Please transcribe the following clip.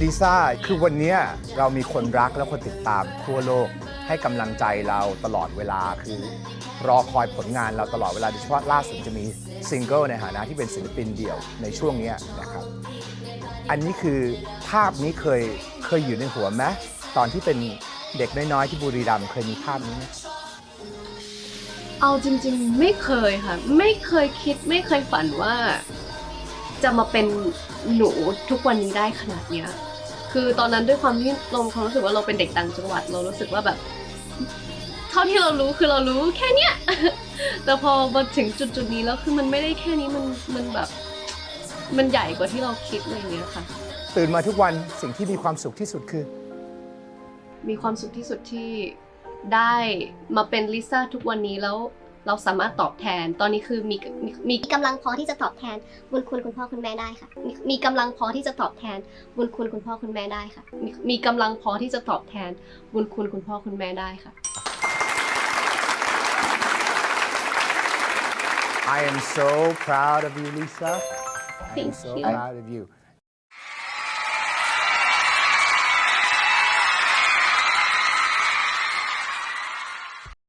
ลิซ่า คือวันนี้เรามีคนรักและคนติดตามทั่วโลก ให้กำลังใจเราตลอดเวลาคือ รอคอยผลงานเราตลอดเวลาโดยเฉพาะล่าสุดจะมีซิงเกิลในฐานะที่เป็นศิลปินเดี่ยวในช่วงนี้นะครับ อันนี้คือภาพนี้เคยเคยอยู่ในหัวไหมตอนที่เป็นเด็กน้อยๆที่บุรีรัมย์เคยมีภาพนี้ไหมเอาจริง ๆ ไม่เคยค่ะ ไม่เคยคิดไม่เคยฝันว่า จะมาเป็นหนูทุกวันนี้ได้ขนาดเนี้ยคือตอนนั้นด้วยความที่เรามีความรู้สึกว่าเราเป็นเด็กต่างจังหวัด เรารู้สึกว่าแบบ เท่าที่เรารู้คือเรารู้แค่เนี้ยแต่พอมาถึงจุดจุดๆนี้แล้วคือมันไม่ได้แค่นี้มันมันแบบ มันใหญ่กว่าที่เราคิดอะไรอย่างเงี้ยค่ะ ตื่นมาทุกวันสิ่งที่มีความสุขที่สุดคือ มีความสุขที่สุดที่ได้มาเป็นลิซ่าทุกวันนี้แล้ว เราสามารถตอบแทน ตอนนี้คือมีมีมีมีกำลังพอที่จะตอบแทนบุญคุณคุณพ่อคุณแม่ได้ค่ะ มีมีกำลังพอที่จะตอบแทนบุญคุณคุณพ่อคุณแม่ได้ค่ะ มีมีกำลังพอที่จะตอบแทนบุญคุณคุณพ่อคุณแม่ได้ค่ะ I am so proud of you Lisa I am Thank so you. proud of you